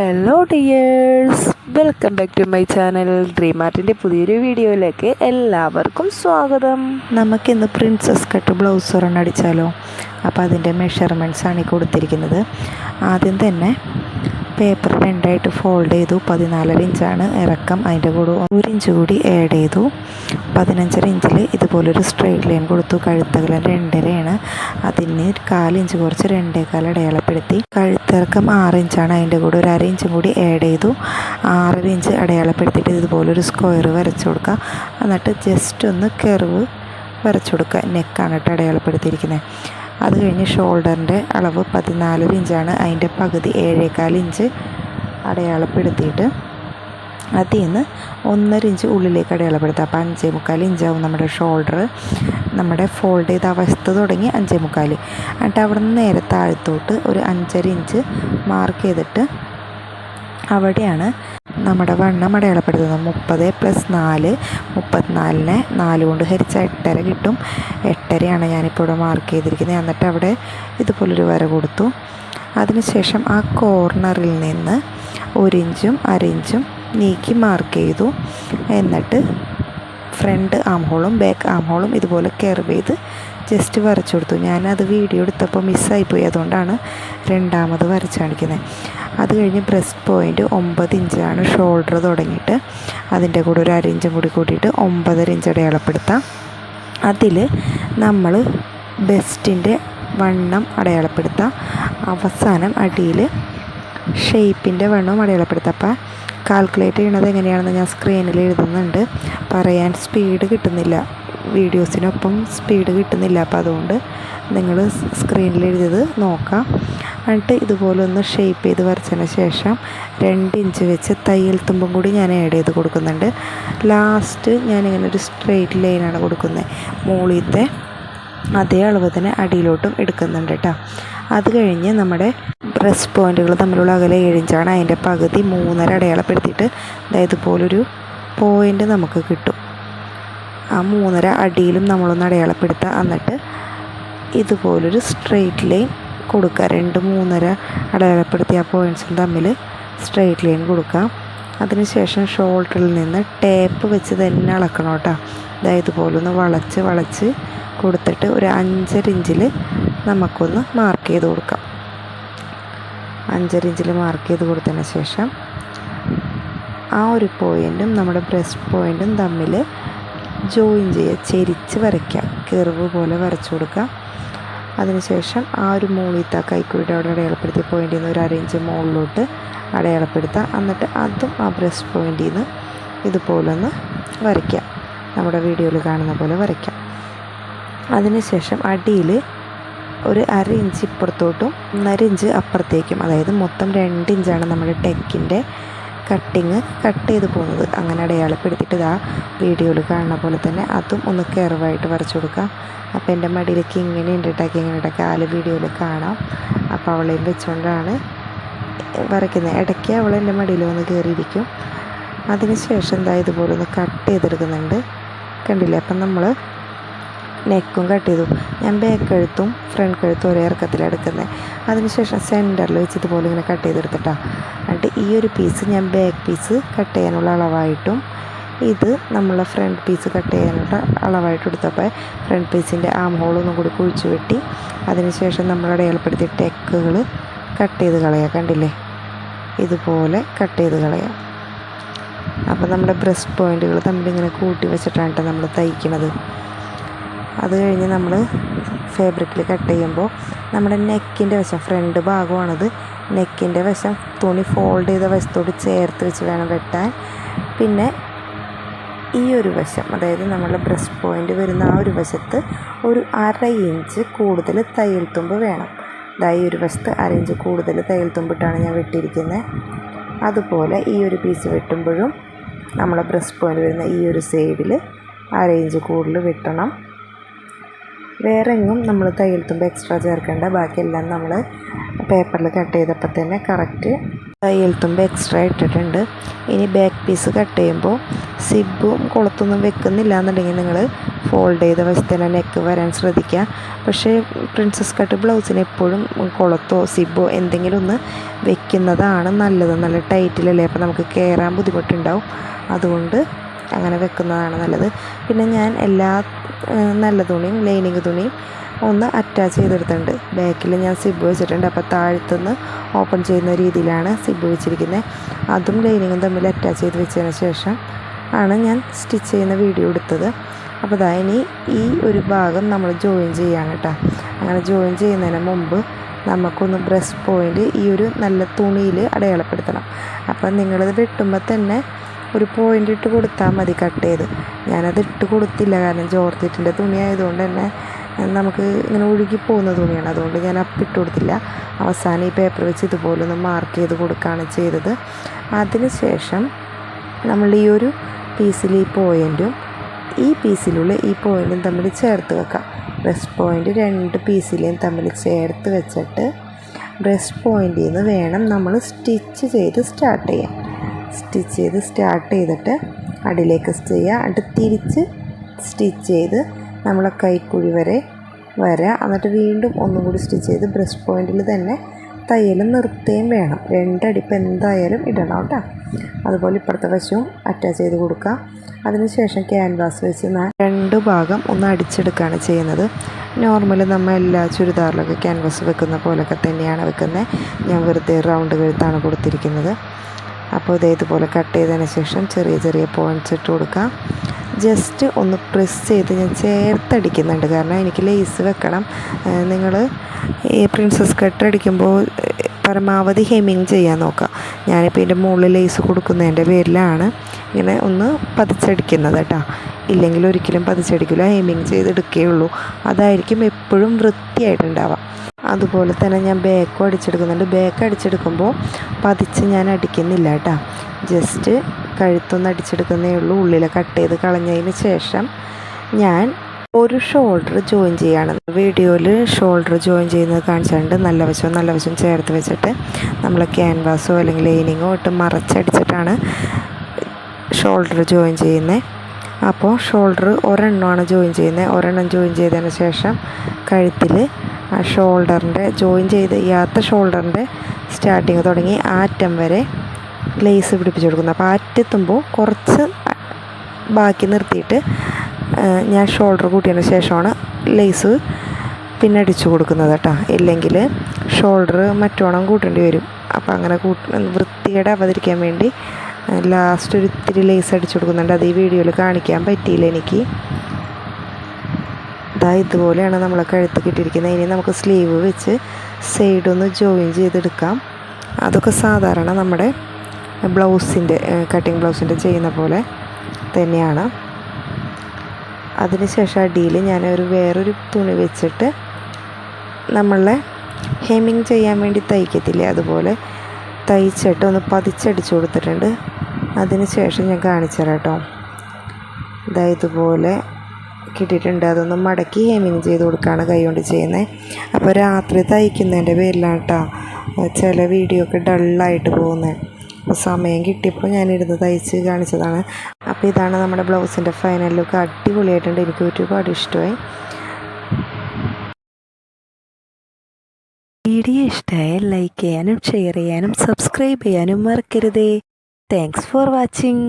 Hello dears welcome back to my channel dream ആർട്ടിന്റെ പുതിയൊരു വീഡിയോയിലേക്ക് എല്ലാവർക്കും സ്വാഗതം. നമുക്കിന്ന് പ്രിൻസസ് കട്ട് ബ്ലൗസ് ഒരെണ്ണം അടിച്ചാലോ? അപ്പോൾ അതിന്റെ മെഷർമെന്റ്സ് ആണ് കൊടുത്തിരിക്കുന്നത്. ആദ്യം തന്നെ പേപ്പർ രണ്ടായിട്ട് ഫോൾഡ് ചെയ്തു. പതിനാലര ഇഞ്ചാണ് ഇറക്കം. അതിന്റെ കൂടെ ഒരു ഇഞ്ച് കൂടി ആഡ് ചെയ്തു. പതിനഞ്ചര ഇഞ്ചിൽ ഇതുപോലൊരു സ്ട്രെയിറ്റ് ലൈൻ കൊടുത്തു. കഴുത്തകലം രണ്ടരയാണ്. അതിന് കാലിഞ്ച് കുറച്ച് രണ്ടേകാൽ അടയാളപ്പെടുത്തി. കഴുത്തിറക്കം ആറ് ഇഞ്ചാണ്. അതിന്റെ കൂടെ ഒരു അര ഇഞ്ചും കൂടി ആഡ് ചെയ്തു. ആറര ഇഞ്ച് അടയാളപ്പെടുത്തിയിട്ട് ഇതുപോലൊരു സ്ക്വയർ വരച്ചു കൊടുക്കുക. എന്നിട്ട് ജസ്റ്റ് ഒന്ന് കെർവ് വരച്ചു കൊടുക്കുക. നെക്കാണ് കേട്ടോ അടയാളപ്പെടുത്തിയിരിക്കുന്നത്. അത് കഴിഞ്ഞ് ഷോൾഡറിന്റെ അളവ് പതിനാലര ഇഞ്ചാണ് അതിന്റെ പകുതി ഏഴേകാൽ ഇഞ്ച് അടയാളപ്പെടുത്തിയിട്ട് അതിൽ നിന്ന് ഒന്നര ഇഞ്ച് ഉള്ളിലേക്ക് അടയാളപ്പെടുത്തുക. അപ്പോൾ അഞ്ചേ മുക്കാൽ ഇഞ്ചാവും നമ്മുടെ ഷോൾഡർ. നമ്മുടെ ഫോൾഡ് ചെയ്ത അവസ്ഥ തുടങ്ങി അഞ്ചേ മുക്കാൽ. എന്നിട്ട് അവിടെ നിന്ന് നേരെ താഴത്തോട്ട് ഒരു അഞ്ചര ഇഞ്ച് മാർക്ക് ചെയ്തിട്ട് അവിടെയാണ് നമ്മുടെ വണ്ണം അടയാളപ്പെടുത്തുന്നത്. മുപ്പത് പ്ലസ് നാല് മുപ്പത്തിനാലിനെ നാല് കൊണ്ട് ഹരിച്ച എട്ടര കിട്ടും. എട്ടരയാണ് ഞാനിപ്പോൾ ഇവിടെ മാർക്ക് ചെയ്തിരിക്കുന്നത്. എന്നിട്ട് അവിടെ ഇതുപോലൊരു വര കൊടുത്തു. അതിനുശേഷം ആ കോർണറിൽ നിന്ന് ഒരു ഇഞ്ചും ഇഞ്ചും നീക്കി മാർക്ക് ചെയ്തു. എന്നിട്ട് ഫ്രണ്ട് ആം ഹോളും ബാക്ക് ആം ഹോളും ഇതുപോലെ കെർവ് ചെയ്ത് ജസ്റ്റ് വരച്ചു കൊടുത്തു. ഞാനത് വീഡിയോ എടുത്തപ്പോൾ മിസ്സായിപ്പോയി അതുകൊണ്ടാണ് രണ്ടാമത് വരച്ച് കാണിക്കുന്നത് അത് കഴിഞ്ഞ് ബ്രസ്റ്റ് പോയിന്റ് ഒമ്പത് ഇഞ്ചാണ് ഷോൾഡർ തുടങ്ങിയിട്ട്. അതിന്റെ കൂടെ ഒരു അരയിഞ്ചും കൂടി കൂട്ടിയിട്ട് ഒമ്പതര ഇഞ്ച് അടയാളപ്പെടുത്താം. അതിൽ നമ്മൾ ബെസ്റ്റിന്റെ വണ്ണം അടയാളപ്പെടുത്താം. അവസാനം അടിയിൽ ഷേപ്പിന്റെ വണ്ണവും അടയാളപ്പെടുത്താം. അപ്പോൾ കാൽക്കുലേറ്റ് ചെയ്യണത് എങ്ങനെയാണെന്ന് ഞാൻ സ്ക്രീനിൽ എഴുതുന്നുണ്ട്. പറയാൻ സ്പീഡ് കിട്ടുന്നില്ല. വീഡിയോസിനൊപ്പം സ്പീഡ് കിട്ടുന്നില്ല. അപ്പോൾ അതുകൊണ്ട് നിങ്ങൾ സ്ക്രീനിൽ എഴുതിയത് നോക്കാം. എന്നിട്ട് ഇതുപോലെ ഒന്ന് ഷേപ്പ് ചെയ്ത് വരച്ചതിന് ശേഷം രണ്ട് ഇഞ്ച് വെച്ച് തയ്യൽ തുമ്പും കൂടി ഞാൻ ആഡ് ചെയ്ത് കൊടുക്കുന്നുണ്ട്. ലാസ്റ്റ് ഞാനിങ്ങനെ ഒരു സ്ട്രെയിറ്റ് ലൈനാണ് കൊടുക്കുന്നത്. മുകളിലത്തെ അതേ അളവ് തന്നെ അടിയിലോട്ടും എടുക്കുന്നുണ്ട് കേട്ടോ. അത് കഴിഞ്ഞ് നമ്മുടെ ബ്രസ്റ്റ് പോയിന്റുകൾ തമ്മിലുള്ള അകലെ ഏഴിഞ്ചാണ്. അതിന്റെ പകുതി മൂന്നര അടയാളപ്പെടുത്തിയിട്ട് അതായത് ഇതുപോലൊരു പോയിന്റ് നമുക്ക് കിട്ടും. ആ മൂന്നര അടിയിലും നമ്മളൊന്ന് അടയാളപ്പെടുത്തുക. എന്നിട്ട് ഇതുപോലൊരു സ്ട്രെയിറ്റ് ലൈൻ കൊടുക്കുക. രണ്ട് മൂന്നര അടയാളപ്പെടുത്തിയ ആ പോയിന്റ്സും തമ്മിൽ സ്ട്രെയിറ്റ് ലൈൻ കൊടുക്കുക. അതിനുശേഷം ഷോൾഡറിൽ നിന്ന് ടേപ്പ് വെച്ച് തന്നെ അളക്കണം കേട്ടോ. അതായത് ഇതുപോലെ ഒന്ന് വളച്ച് വളച്ച് കൊടുത്തിട്ട് ഒരു അഞ്ചര ഇഞ്ചിൽ നമുക്കൊന്ന് മാർക്ക് ചെയ്ത് കൊടുക്കാം. അഞ്ചര ഇഞ്ചിൽ മാർക്ക് ചെയ്ത് കൊടുത്തതിന് ശേഷം ആ ഒരു പോയിന്റും നമ്മുടെ ബ്രസ്റ്റ് പോയിന്റും തമ്മിൽ ജോയിൻ ചെയ്യുക. ചെരിച്ച് വരയ്ക്കുക. കെറിവ് പോലെ വരച്ചു കൊടുക്കുക. അതിനുശേഷം ആ ഒരു മൂളിത്ത കൈക്കുഴിയുടെ അവിടെ അടയാളപ്പെടുത്തിയ പോയിന്റിൽ നിന്ന് ഒരു അരയിഞ്ച് മുകളിലോട്ട് അടയാളപ്പെടുത്തുക. എന്നിട്ട് അതും ആ ബ്രസ്റ്റ് പോയിന്റിൽ നിന്ന് ഇതുപോലൊന്ന് വരയ്ക്കുക. നമ്മുടെ വീഡിയോയിൽ കാണുന്ന പോലെ വരയ്ക്കാം അതിനുശേഷം അടിയിൽ ഒരു അര ഇഞ്ച് ഇപ്പുറത്തോട്ടും ഒന്നര ഇഞ്ച് അപ്പുറത്തേക്കും അതായത് മൊത്തം രണ്ട് ഇഞ്ചാണ് നമ്മുടെ ടെക്കിന്റെ കട്ടിങ് കട്ട് ചെയ്ത് പോകുന്നത്. അങ്ങനെ അടയാളപ്പെടുത്തിയിട്ട് ഇതാ വീഡിയോയിൽ കാണുന്ന പോലെ തന്നെ അതും ഒന്ന് കെർവായിട്ട് വരച്ചു കൊടുക്കാം. അപ്പോൾ എന്റെ മടിയിലേക്ക് ഇങ്ങനെ ഉണ്ടാക്കി ഇങ്ങനെ ഉണ്ടാക്കി ആൽ വീഡിയോയിൽ കാണാം. അപ്പോൾ അവളെയും വെച്ചുകൊണ്ടാണ് വരയ്ക്കുന്നത്. ഇടയ്ക്ക് അവൾ എന്റെ മടിയിൽ വന്ന് കയറിയിരിക്കും. അതിന് ശേഷം എന്താ ഇതുപോലെ ഒന്ന് കട്ട് ചെയ്തെടുക്കുന്നുണ്ട്. കണ്ടില്ലേ? അപ്പം നമ്മൾ നെക്കും കട്ട് ചെയ്തു. ഞാൻ ബാക്ക് കഴുത്തും ഫ്രണ്ട് കഴുത്തും ഒരേ ഇറക്കത്തിലാണ് എടുക്കുന്നത് അതിനുശേഷം സെന്ററിൽ വെച്ച് ഇതുപോലെ ഇങ്ങനെ കട്ട് ചെയ്തെടുത്തിട്ടാണ് എന്നിട്ട് ഈ ഒരു പീസ് ഞാൻ ബാക്ക് പീസ് കട്ട് ചെയ്യാനുള്ള അളവായിട്ടും ഇത് നമ്മളെ ഫ്രണ്ട് പീസ് കട്ട് ചെയ്യാനുള്ള അളവായിട്ട് എടുത്തപ്പോൾ ഫ്രണ്ട് പീസിന്റെ ആം ഹോൾ ഒന്നും കൂടി കുഴിച്ചു വെട്ടി അതിനുശേഷം നമ്മൾ അടയാളപ്പെടുത്തിയ ടെക്കുകൾ കട്ട് ചെയ്ത് കളയാം. കണ്ടില്ലേ? ഇതുപോലെ കട്ട് ചെയ്ത് കളയാം. അപ്പോൾ നമ്മുടെ ബ്രസ്റ്റ് പോയിന്റുകൾ തമ്മിലിങ്ങനെ കൂട്ടി വെച്ചിട്ടാണ് നമ്മൾ തയ്ക്കുന്നത് അത് കഴിഞ്ഞ് നമ്മൾ ഫാബ്രിക്കിൽ കട്ട് ചെയ്യുമ്പോൾ നമ്മുടെ നെക്കിന്റെ വശം ഫ്രണ്ട് ഭാഗമാണത്. നെക്കിന്റെ വശം തുണി ഫോൾഡ് ചെയ്ത വശത്തോട് ചേർത്ത് വെച്ച് വേണം വെട്ടാൻ. പിന്നെ ഈ ഒരു വശം അതായത് നമ്മളെ ബ്രസ്റ്റ് പോയിന്റ് വരുന്ന ആ ഒരു വശത്ത് ഒരു അര ഇഞ്ച് കൂടുതൽ തയ്യൽ തുമ്പ് വേണം. ഈ ഒരു വശത്ത് അര ഇഞ്ച് കൂടുതൽ തയ്യൽ തുമ്പിട്ടാണ് ഞാൻ വെട്ടിയിരിക്കുന്നത് അതുപോലെ ഈ ഒരു പീസ് വെട്ടുമ്പോഴും നമ്മളെ ബ്രസ്റ്റ് പോയിന്റ് വരുന്ന ഈ ഒരു സൈഡിൽ അര ഇഞ്ച് കൂടുതൽ വെട്ടണം. വേറെ എങ്ങും നമ്മൾ തയ്യൽ എക്സ്ട്രാ ചേർക്കേണ്ട. ബാക്കിയെല്ലാം നമ്മൾ പേപ്പറിൽ കട്ട് ചെയ്തപ്പോൾ തന്നെ കറക്റ്റ് തയ്യൽ എക്സ്ട്രാ ഇട്ടിട്ടുണ്ട്. ഇനി ബാക്ക് പീസ് കട്ട് ചെയ്യുമ്പോൾ സിബും കുളത്തൊന്നും വെക്കുന്നില്ല എന്നുണ്ടെങ്കിൽ നിങ്ങൾ ഫോൾഡ് ചെയ്ത വശത്ത് തന്നെ നെക്ക് വരാൻ ശ്രദ്ധിക്കുക. പക്ഷേ പ്രിൻസസ് കട്ട് ബ്ലൗസിന് എപ്പോഴും കുളത്തോ സിബോ എന്തെങ്കിലും ഒന്ന് വെക്കുന്നതാണ് നല്ലത്. നല്ല ടൈറ്റിലല്ലേ അപ്പോൾ നമുക്ക് കയറാൻ ബുദ്ധിമുട്ടുണ്ടാവും. അതുകൊണ്ട് അങ്ങനെ വെക്കുന്നതാണ് നല്ലത്. പിന്നെ ഞാൻ എല്ലാ നല്ല തുണിയും ലൈനിങ് തുണിയും ഒന്ന് അറ്റാച്ച് ചെയ്തെടുത്തിട്ടുണ്ട്. ബാക്കിൽ ഞാൻ സിബ് വെച്ചിട്ടുണ്ട്. അപ്പോൾ താഴത്തുനിന്ന് ഓപ്പൺ ചെയ്യുന്ന രീതിയിലാണ് സിബ് വെച്ചിരിക്കുന്നത്. അതും ലൈനിങ്ങും തമ്മിൽ അറ്റാച്ച് ചെയ്ത് വെച്ചതിന് ശേഷം ആണ് ഞാൻ സ്റ്റിച്ച് ചെയ്യുന്ന വീഡിയോ എടുത്തത്. അപ്പോൾ ദാ ഇനി ഈ ഒരു ഭാഗം നമ്മൾ ജോയിൻ ചെയ്യാണ് കേട്ടോ. അങ്ങനെ ജോയിൻ ചെയ്യുന്നതിന് മുമ്പ് നമുക്കൊന്ന് ബ്രസ്റ്റ് പോയിന്റ് ഈ ഒരു നല്ല തുണിയിൽ അടയാളപ്പെടുത്തണം. അപ്പം നിങ്ങളത് വെട്ടുമ്പോൾ തന്നെ ഒരു പോയിന്റ് ഇട്ട് കൊടുത്താൽ മതി കട്ട് ചെയ്ത്. ഞാനത് ഇട്ട് കൊടുത്തില്ല. കാരണം ജോർജറ്റിന്റെ തുണി ആയതുകൊണ്ട് തന്നെ നമുക്ക് ഇങ്ങനെ ഒഴുകി പോകുന്ന തുണിയാണ്. അതുകൊണ്ട് ഞാൻ അപ്പിട്ട് കൊടുത്തില്ല. അവസാനം ഈ പേപ്പർ വെച്ച് ഇതുപോലെ ഒന്ന് മാർക്ക് ചെയ്ത് കൊടുക്കുകയാണ് ചെയ്തത്. അതിന് ശേഷം നമ്മൾ ഈ ഒരു പീസിൽ ഈ പോയിന്റും ഈ പീസിലുള്ള ഈ പോയിന്റും തമ്മിൽ ചേർത്ത് വെക്കാം. ബ്രസ്റ്റ് പോയിന്റ് രണ്ട് പീസിലെയും തമ്മിൽ ചേർത്ത് വെച്ചിട്ട് ബ്രസ്റ്റ് പോയിന്റിൽ നിന്ന് വേണം നമ്മൾ സ്റ്റിച്ച് ചെയ്ത് സ്റ്റാർട്ട് ചെയ്യാൻ. സ്റ്റിച്ച് ചെയ്ത് സ്റ്റാർട്ട് ചെയ്തിട്ട് അടിയിലേക്ക് ചെയ്യുക. അത് തിരിച്ച് സ്റ്റിച്ച് ചെയ്ത് നമ്മളെ കൈക്കുഴി വരെ വരാം. എന്നിട്ട് വീണ്ടും ഒന്നും കൂടി സ്റ്റിച്ച് ചെയ്ത് ബ്രസ്റ്റ് പോയിന്റിൽ തന്നെ തയ്യൽ നിർത്തുകയും വേണം. രണ്ടടിപ്പ് എന്തായാലും ഇടണം കേട്ടോ. അതുപോലെ ഇപ്പുറത്തെ വശവും അറ്റാച്ച് ചെയ്ത് കൊടുക്കുക അതിനുശേഷം ക്യാൻവാസ് വെച്ച് രണ്ട് ഭാഗം ഒന്ന് അടിച്ചെടുക്കുകയാണ് ചെയ്യുന്നത്. നോർമൽ നമ്മൾ എല്ലാ ചുരിദാറിലൊക്കെ ക്യാൻവാസ് വെക്കുന്ന പോലൊക്കെ തന്നെയാണ് വെക്കുന്നത്. ഞാൻ വെറുതെ റൗണ്ട് കഴുത്താണ് കൊടുത്തിരിക്കുന്നത്. അപ്പോൾ ഇതേ ഇതുപോലെ കട്ട് ചെയ്തതിന് ശേഷം ചെറിയ ചെറിയ പോയിന്റ്സ് ഇട്ട് കൊടുക്കാം. ജസ്റ്റ് ഒന്ന് പ്രസ് ചെയ്ത് ഞാൻ ചേർത്തടിക്കുന്നുണ്ട്. കാരണം എനിക്ക് ലേസ് വെക്കണം. നിങ്ങൾ ഈ പ്രിൻസസ് കട്ട് അടിക്കുമ്പോൾ പരമാവധി ഹെമ്മിങ് ചെയ്യാൻ നോക്കുക. ഞാനിപ്പോൾ ഇതിന്റെ മുകളിൽ ലേസ് കൊടുക്കുന്നതിന്റെ പേരിലാണ് ഇങ്ങനെ ഒന്ന് പതിച്ചടിക്കുന്നത് കേട്ടോ. ഇല്ലെങ്കിൽ ഒരിക്കലും പതിച്ചടിക്കില്ല ഹെമ്മിങ് ചെയ്തെടുക്കുകയുള്ളൂ അതായിരിക്കും എപ്പോഴും വൃത്തിയായിട്ടുണ്ടാവുക. അതുപോലെ തന്നെ ഞാൻ ബാക്കും അടിച്ചെടുക്കുന്നുണ്ട്. ബേക്ക് അടിച്ചെടുക്കുമ്പോൾ പതിച്ച് ഞാൻ അടിക്കുന്നില്ല കേട്ടോ. ജസ്റ്റ് കഴുത്തൊന്ന് അടിച്ചെടുക്കുന്നേ ഉള്ളൂ. ഉള്ളിലെ കട്ട് ചെയ്ത് കളഞ്ഞതിന് ശേഷം ഞാൻ ഒരു ഷോൾഡർ ജോയിൻ ചെയ്യാണ്. വീഡിയോയിൽ ഷോൾഡർ ജോയിൻ ചെയ്യുന്നത് കാണിച്ചിട്ടുണ്ട് നല്ല വശവും നല്ല വശവും ചേർത്ത് വെച്ചിട്ട് നമ്മൾ ക്യാൻവാസോ അല്ലെങ്കിൽ ലൈനിങ്ങോ ഇട്ട് മറച്ചടിച്ചിട്ടാണ് ഷോൾഡർ ജോയിൻ ചെയ്യുന്നത് അപ്പോൾ ഷോൾഡർ ഒരെണ്ണമാണ് ജോയിൻ ചെയ്യുന്നത് ഒരെണ്ണം ജോയിൻ ചെയ്തതിന് ശേഷം കഴുത്തിൽ ആ ഷോൾഡറിന്റെ ജോയിൻ ചെയ്ത് ചെയ്യാത്ത ഷോൾഡറിന്റെ സ്റ്റാർട്ടിങ് തുടങ്ങി ആറ്റം വരെ ലേസ് പിടിപ്പിച്ച് കൊടുക്കുന്നു. അപ്പോൾ ആ അറ്റെത്തുമ്പോൾ കുറച്ച് ബാക്കി നിർത്തിയിട്ട് ഞാൻ ഷോൾഡർ കൂട്ടിയതിന് ശേഷമാണ് ലേസ് പിന്നെ അടിച്ചു കൊടുക്കുന്നത് കേട്ടോ. ഇല്ലെങ്കിൽ ഷോൾഡർ മറ്റോണം കൂട്ടേണ്ടി വരും. അപ്പോൾ അങ്ങനെ കൂട്ട വൃത്തിയുടെ അവതരിക്കാൻ വേണ്ടി ലാസ്റ്റ് ഒരു ഇത്തിരി ലേസ് അടിച്ചു കൊടുക്കുന്നുണ്ട്. അത് ഈ വീഡിയോയിൽ കാണിക്കാൻ പറ്റിയില്ല എനിക്ക്. ഇതാ ഇതുപോലെയാണ് നമ്മൾ കഴുത്ത് കിട്ടിയിരിക്കുന്നത്. ഇനി നമുക്ക് സ്ലീവ് വെച്ച് സൈഡൊന്ന് ജോയിൻ ചെയ്തെടുക്കാം. അതൊക്കെ സാധാരണ നമ്മുടെ ബ്ലൗസിന്റെ കട്ടിങ് ബ്ലൗസിന്റെ ചെയ്യുന്ന പോലെ തന്നെയാണ്. അതിനുശേഷം അടിയിൽ ഞാൻ ഒരു വേറൊരു തുണി വെച്ചിട്ട് നമ്മളെ ഹെമ്മിങ് ചെയ്യാൻ വേണ്ടി തയ്ക്കത്തില്ലേ? അതുപോലെ തയ്ച്ചിട്ട് ഒന്ന് പതിച്ചടിച്ചു കൊടുത്തിട്ടുണ്ട്. അതിന് ശേഷം ഞാൻ കാണിച്ചു തരാം കേട്ടോ. ഇതാ ഇതുപോലെ കിട്ടിയിട്ടുണ്ട്. അതൊന്ന് മടക്കി ഹെമ്മിങ് ചെയ്ത് കൊടുക്കുകയാണ് കൈ കൊണ്ട് ചെയ്യുന്നത് അപ്പോൾ രാത്രി തയ്ക്കുന്നതിന്റെ പേരിലാണ് കേട്ടോ ചില വീഡിയോ ഒക്കെ ഡള്ളായിട്ട് പോകുന്നത് അപ്പോൾ സമയം കിട്ടിയപ്പോൾ ഞാനിരുന്ന് തയ്ച്ച് കാണിച്ചതാണ്. അപ്പോൾ ഇതാണ് നമ്മുടെ ബ്ലൗസിന്റെ ഫൈനൽ ലുക്ക് അടിപൊളിയായിട്ടുണ്ട്. എനിക്ക് ഒരുപാട് ഇഷ്ടമായി. വീഡിയോ ഇഷ്ടമായാൽ ലൈക്ക് ചെയ്യാനും ഷെയർ ചെയ്യാനും സബ്സ്ക്രൈബ് ചെയ്യാനും മറക്കരുതേ. Thanks for watching